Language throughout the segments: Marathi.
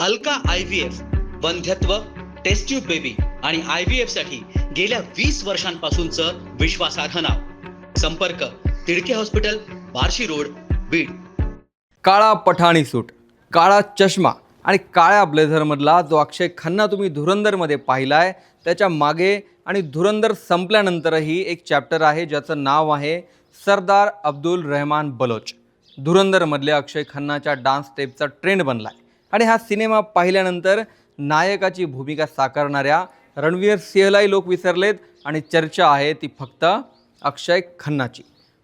अलका आय व्ही एफ वंध्यत्व टेस्ट्यूब बेबी आणि आय व्ही एफसाठी गेल्या वीस वर्षांपासूनचं विश्वासार्ह नाव. संपर्क तिडके हॉस्पिटल बार्शी रोड बीड. काळा पठाणी सूट काळा चष्मा आणि काळ्या ब्लेझरमधला जो अक्षय खन्ना तुम्ही धुरंदरमध्ये पाहिलाय त्याच्यामागे आणि धुरंदर संपल्यानंतरही एक चॅप्टर आहे ज्याचं नाव आहे सरदार अब्दुल रहमान बलोच. धुरंदरमधल्या अक्षय खन्नाच्या डान्स स्टेपचा ट्रेंड बनला आहे आणि हा सिनेमा पाहिल्यानंतर नायकाची भूमिका साकारणाऱ्या रणवीर सिंहलाही लोक विसरलेत आणि चर्चा आहे ती फक्त अक्षय खन्नाची.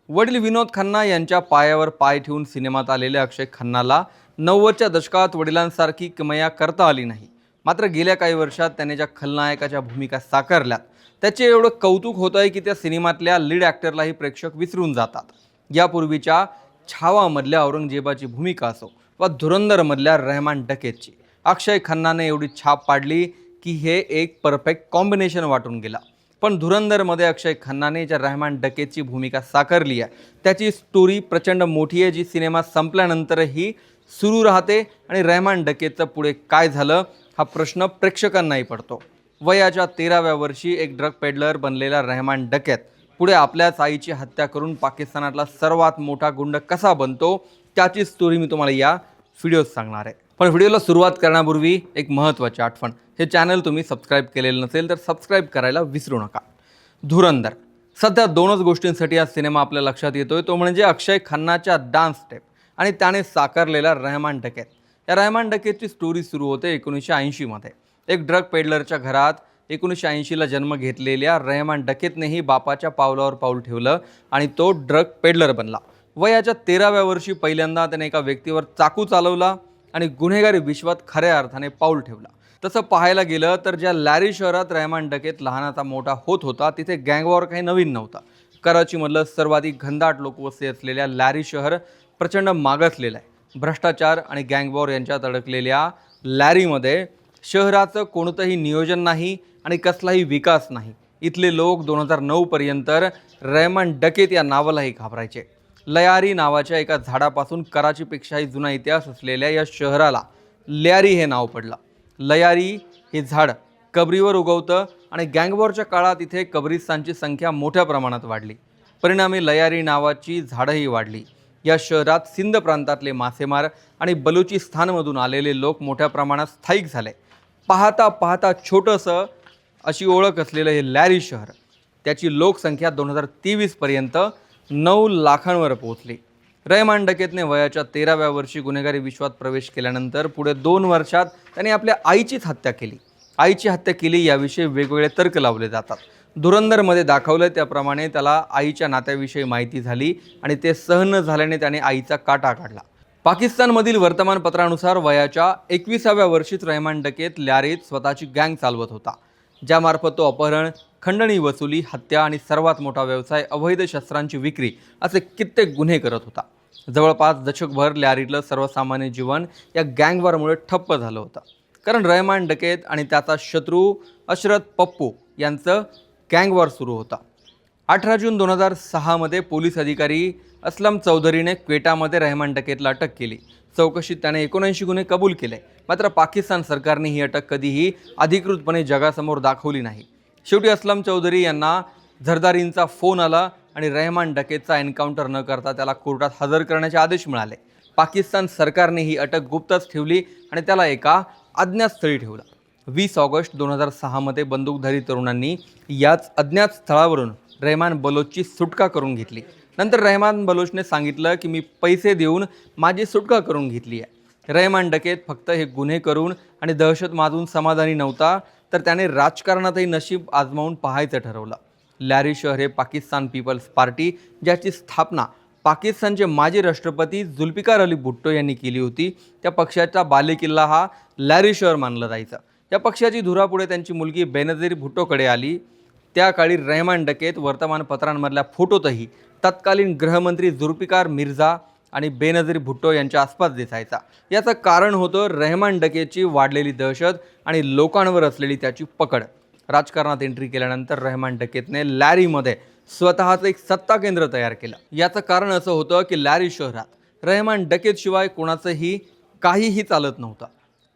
वडील विनोद खन्ना यांच्या पायावर पाय ठेवून सिनेमात आलेल्या अक्षय खन्नाला नव्वदच्या दशकात वडिलांसारखी किमया करता आली नाही. मात्र गेल्या काही वर्षात त्याने ज्या खलनायकाच्या भूमिका साकारल्यात त्याचे एवढं कौतुक होतं आहे की त्या सिनेमातल्या लीड ॲक्टरलाही प्रेक्षक विसरून जातात. यापूर्वीच्या छावामधल्या औरंगजेबाची भूमिका असो वा धुरंधरमधल्या रहमान डकेतची. अक्षय खन्नाने एवढी छाप पाडली की हे एक परफेक्ट कॉम्बिनेशन वाटून गेला. पण धुरंधरमध्ये अक्षय खन्नाने ज्या रहमान डकेतची भूमिका साकारली आहे त्याची स्टोरी प्रचंड मोठी आहे जी सिनेमा संपल्यानंतरही सुरू राहते आणि रहमान डकेतचं पुढे काय झालं हा प्रश्न प्रेक्षकांनाही पडतो. वयाच्या तेराव्या वर्षी एक ड्रग पेडलर बनलेला रहमान डकेत पुढे आपल्याच आईची हत्या करून पाकिस्तानातला सर्वात मोठा गुंड कसा बनतो त्याची स्टोरी मी तुम्हाला या व्हिडिओज सांगणार. आहे पण व्हिडिओला सुरुवात करण्यापूर्वी एक महत्त्वाची आठवण. हे चॅनल तुम्ही सबस्क्राईब केलेलं नसेल तर सबस्क्राईब करायला विसरू नका. धुरंदर सध्या दोनच गोष्टींसाठी हा सिनेमा आपल्या लक्षात येतोय. तो म्हणजे अक्षय खन्नाच्या डान्स स्टेप आणि त्याने साकारलेला रहमान डकेत या रहमान डकेतची स्टोरी सुरू होते एकोणीसशे ऐंशीमध्ये एक ड्रग पेडलरच्या घरात एकोणीसशे ऐंशीला जन्म घेतलेल्या रहमान डकेतनेही बापाच्या पावलावर पाऊल ठेवलं आणि तो ड्रग पेडलर बनला. वयाच्या तेराव्या वर्षी पहिल्यांदा त्याने एका व्यक्तीवर चाकू चालवला आणि गुन्हेगारी विश्वात खऱ्या अर्थाने पाऊल ठेवला. तसं पाहायला गेलं तर ज्या लॅरी शहरात रहमान डकेत लहानाचा मोठा होत होता तिथे गँगवॉर काही नवीन नव्हता. कराचीमधलं सर्वाधिक घनदाट लोकवस्ती असलेल्या लॅरी शहर प्रचंड मागासलेलं आहे. भ्रष्टाचार आणि गँगवॉर यांच्यात अडकलेल्या लॅरीमध्ये शहराचं कोणतंही नियोजन नाही आणि कसलाही विकास नाही. इथले लोक दोन हजार नऊपर्यंत रहमान डकेत या नावालाही घाबरायचे. लयारी नावाच्या एका झाडापासून कराचीपेक्षाही जुना इतिहास असलेल्या या शहराला लयारी हे नाव पडलं. लयारी हे झाड कबरीवर उगवतं आणि गँगवॉरच्या काळात इथे कब्रिस्तानची संख्या मोठ्या प्रमाणात वाढली. परिणामी लयारी नावाची झाडंही वाढली. या शहरात सिंध प्रांतातले मासेमार आणि बलुचिस्तानमधून आलेले लोक मोठ्या प्रमाणात स्थायिक झाले. पाहता पाहता छोटंसं अशी ओळख असलेलं हे लॅरी शहर. त्याची लोकसंख्या दोन हजार तेवीसपर्यंत नऊ लाखांवर पोहोचली. रयमान डकेतने वयाच्या तेराव्या वर्षी गुन्हेगारी विश्वात प्रवेश केल्यानंतर पुढे दोन वर्षात त्याने आपल्या आईचीच हत्या केली. आईची हत्या केली याविषयी वेगवेगळे तर्क लावले जातात. धुरंदरमध्ये दाखवलं त्याप्रमाणे त्याला आईच्या नात्याविषयी माहिती झाली आणि ते सहन न झाल्याने त्याने आईचा काटा काढला. पाकिस्तानमधील वर्तमानपत्रानुसार वयाच्या एकविसाव्या वर्षीच रहमान डकेत लॅरीत स्वतःची गँग चालवत होता. ज्यामार्फत तो अपहरण खंडणी वसुली हत्या आणि सर्वात मोठा व्यवसाय अवैध शस्त्रांची विक्री असे कित्येक गुन्हे करत होता. जवळपास दशकभर लॅरीतलं सर्वसामान्य जीवन या गँगवारमुळे ठप्प झालं होतं. कारण रहमान डकेत आणि त्याचा शत्रू अशरत पप्पू यांचं गँगवार सुरू होता. अठरा जून दोन हजार सहामध्ये पोलीस अधिकारी असलम चौधरीने क्वेटामध्ये रहमान डकेतला अटक केली. चौकशीत त्याने एकोणऐंशी गुन्हे कबूल केले. मात्र पाकिस्तान सरकारने ही अटक कधीही अधिकृतपणे जगासमोर दाखवली नाही. शेवटी असलम चौधरी यांना झरदारींचा फोन आला आणि रहमान डकेतचा एन्काउंटर न करता त्याला कोर्टात हजर करण्याचे आदेश मिळाले. पाकिस्तान सरकारने ही अटक गुप्तच ठेवली आणि त्याला एका अज्ञातस्थळी ठेवला. वीस ऑगस्ट दोन हजार सहामध्ये बंदूकधारी तरुणांनी याच अज्ञात स्थळावरून रहमान बलोचची सुटका करून घेतली. नंतर रहमान बलोचने सांगितलं की मी पैसे देऊन माझी सुटका करून घेतली आहे. रहमान डकेत फक्त हे गुन्हे करून आणि दहशत माजून समाधानी नव्हता तर त्याने राजकारणातही नशीब आजमावून पाहायचं ठरवलं. लॅरी शहर हे पाकिस्तान पीपल्स पार्टी ज्याची स्थापना पाकिस्तानचे माजी राष्ट्रपती जुल्फिकार अली भुट्टो यांनी केली होती. त्या पक्षाचा बालेकिल्ला हा लॅरी शहर मानलं जायचा. या पक्षाची धुरापुढे त्यांची मुलगी बेनझीर भुट्टोकडे आली. त्या काळी रहमान डकेत वर्तमानपत्रांमधल्या फोटोतही तत्कालीन गृहमंत्री जुल्फिकार मिर्झा आणि बेनझीर भुट्टो यांच्या आसपास दिसायचा. याचं कारण होतं रहमान डकेची वाढलेली दहशत आणि लोकांवर असलेली त्याची पकड. राजकारणात एंट्री केल्यानंतर रहमान डकेतने लॅरीमध्ये स्वतःचं एक सत्ता केंद्र तयार केलं. याचं कारण असं होतं की लॅरी शहरात रहमान डकेतशिवाय कोणाचंही काहीही चालत नव्हतं.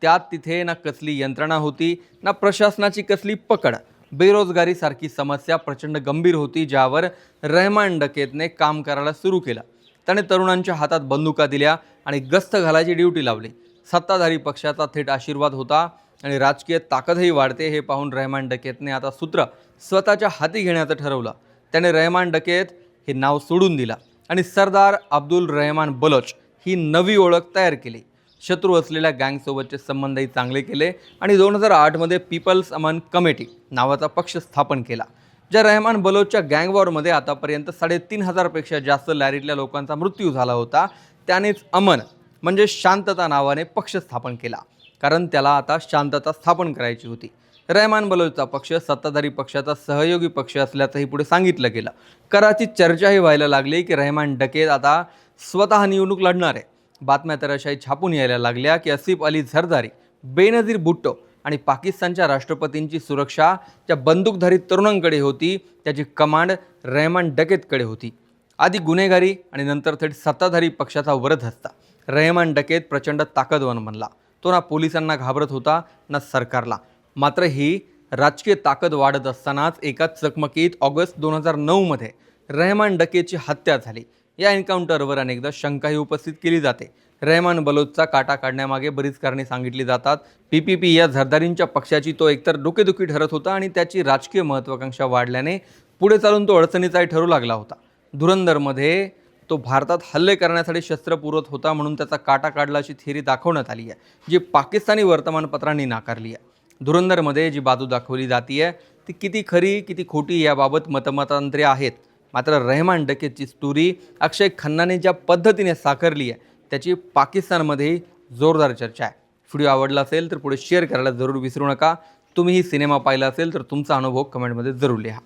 त्यात तिथे ना कसली यंत्रणा होती ना प्रशासनाची कसली पकड. बेरोजगारीसारखी समस्या प्रचंड गंभीर होती ज्यावर रहमान डकेतने काम करायला सुरू केलं. त्याने तरुणांच्या हातात बंदुका दिल्या आणि गस्त घालायची ड्युटी लावली. सत्ताधारी पक्षाचा थेट आशीर्वाद होता आणि राजकीय ताकदही वाढते हे पाहून रहमान डकेतने आता सूत्र स्वतःच्या हाती घेण्याचं ठरवलं. त्याने रहमान डकेत हे नाव सोडून दिला आणि सरदार अब्दुल रहमान बलोच ही नवी ओळख तयार केली. शत्रू असलेल्या गँगसोबतचे संबंधही चांगले केले आणि दोन हजार आठमध्ये पीपल्स अमन कमिटी नावाचा पक्ष स्थापन केला. ज्या रहमान बलोचच्या गँगवॉरमध्ये आतापर्यंत साडेतीन हजारपेक्षा जास्त लॅरीतल्या लोकांचा मृत्यू झाला होता. त्यानेच अमन म्हणजे शांतता नावाने पक्ष स्थापन केला. कारण त्याला आता शांतता स्थापन करायची होती. रहमान बलोचचा पक्ष सत्ताधारी पक्षाचा सहयोगी पक्ष असल्याचंही पुढे सांगितलं गेलं. कराची चर्चाही व्हायला लागली की रहमान डकेत आता स्वतः निवडणूक लढणार आहे. बातम्या तर अशाही छापून यायला लागल्या की असिफ अली झरदारी बेनझीर भुट्टो आणि पाकिस्तानच्या राष्ट्रपतींची सुरक्षा त्या बंदूकधारी तरुणांकडे होती त्याची कमांड रहमान डकेतकडे होती. आधी गुन्हेगारी आणि नंतर थेट सत्ताधारी पक्षाचा वरद हसता. रहमान डकेत प्रचंड ताकदवान बनला. तो ना पोलिसांना घाबरत होता ना सरकारला. मात्र ही राजकीय ताकद वाढत असतानाच एका चकमकीत ऑगस्ट दोन हजार नऊमध्ये रहमान डकेची हत्या झाली. या एन्काउंटरवर अनेकदा शंकाही उपस्थित केली जाते. रेहमान बलोचचा काटा काढण्यामागे बरीच कारणे सांगितली जातात. पी पी पी या झरदारींच्या पक्षाची तो एकतर डोकेदुखी ठरत होता आणि त्याची राजकीय महत्त्वाकांक्षा वाढल्याने पुढे चालून तो अडचणीचाही ठरू लागला होता. धुरंदरमध्ये तो भारतात हल्ले करण्यासाठी शस्त्र पुरवत होता म्हणून त्याचा काटा काढला अशी थिअरी दाखवण्यात आली आहे जी पाकिस्तानी वर्तमानपत्रांनी नाकारली आहे. धुरंदरमध्ये जी बाजू दाखवली जाती आहे ती किती खरी किती खोटी याबाबत मतमतांतरे आहेत. मात्र रहमान डकेतची स्टोरी अक्षय खन्नाने ज्या पद्धतीने साकारली आहे त्याची पाकिस्तानमध्येही जोरदार चर्चा आहे. व्हिडिओ आवडला असेल तर पुढे शेअर करायला जरूर विसरू नका. तुम्हीही सिनेमा पाहिला असेल तर तुमचा अनुभव कमेंटमध्ये जरूर लिहा.